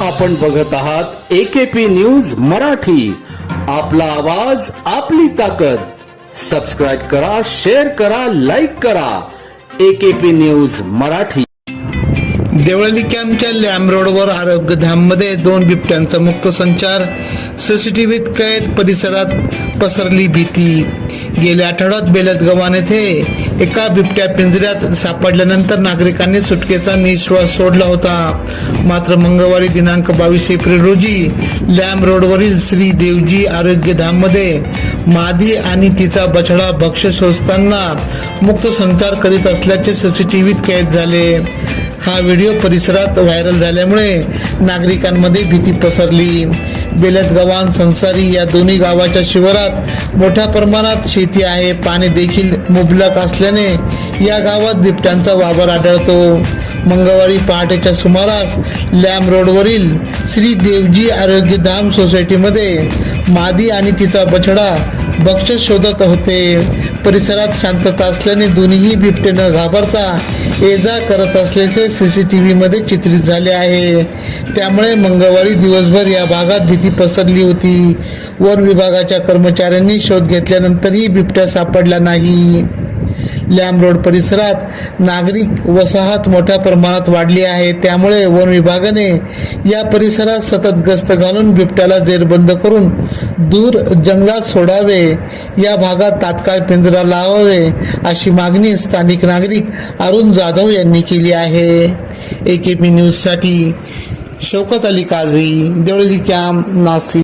आपण बघत आहात एकेपी न्यूज मराठी. आपला आवाज आपली ताकद. सबस्क्राईब करा शेअर करा लाईक करा. AKP news Marathi. देवळली कॅम्पच्या लॅम रोडवर आरोग्यधाममध्ये दोन बिबट्यांचा मुक्त संचार. सीसीटीव्हीत कैद परिसरात पसरली भीती. गेल्या आठवड्यात बेलत गव्हाण येथे एका बिबट्या पिंजऱ्यात सापडल्यानंतर नागरिकांनी सुटकेचा निश्वास सोडला होता. मात्र मंगळवारी दिनांक बावीस एप्रिल रोजी लॅम रोडवरील श्री देवजी आरोग्यधाममध्ये मादी आणि तिचा बछडा भक्ष शोधताना मुक्त संचार करीत असल्याचे सीसीटीव्हीत कैद झाले. हा व्हिडिओ परिसरात व्हायरल झाल्यामुळे नागरिकांमध्ये भीती पसरली. बेलत संसारी या दोन्ही गावाच्या शिवारात मोठ्या प्रमाणात शेती आहे. पाणी देखील मुबलक असल्याने या गावात बिबट्यांचा वावर आढळतो. मंगळवारी पहाटेच्या सुमारास लॅम रोडवरील श्री देवजी आरोग्यधाम सोसायटीमध्ये मादी आणि तिचा बछडा बक्षस शोधत होते. परिसरात शांतता असल्याने दोन्हीही बिबटे न घाबरता ये जा करत असल्याचे सी सी टी व्हीमध्ये चित्रित झाले आहे. त्यामुळे मंगळवारी दिवसभर या भागात भीती पसरली होती. वन विभागाच्या कर्मचाऱ्यांनी शोध घेतल्यानंतरही बिबट्या सापडला नाही. लॅम रोड परिसरात नागरिक वसाहत मोठ्या प्रमाणात वाढली आहे. त्यामुळे वन विभागाने या परिसरात सतत गस्त घालून बिबट्याला जेरबंद करून दूर जंगलात सोडावे या भागात तात्काळ पिंजरा लावावे अशी मागणी स्थानिक नागरिक अरुण जाधव यांनी केली आहे. ए के पी न्यूजसाठी शौकत अली काझी देवळी कॅम्प नाशिक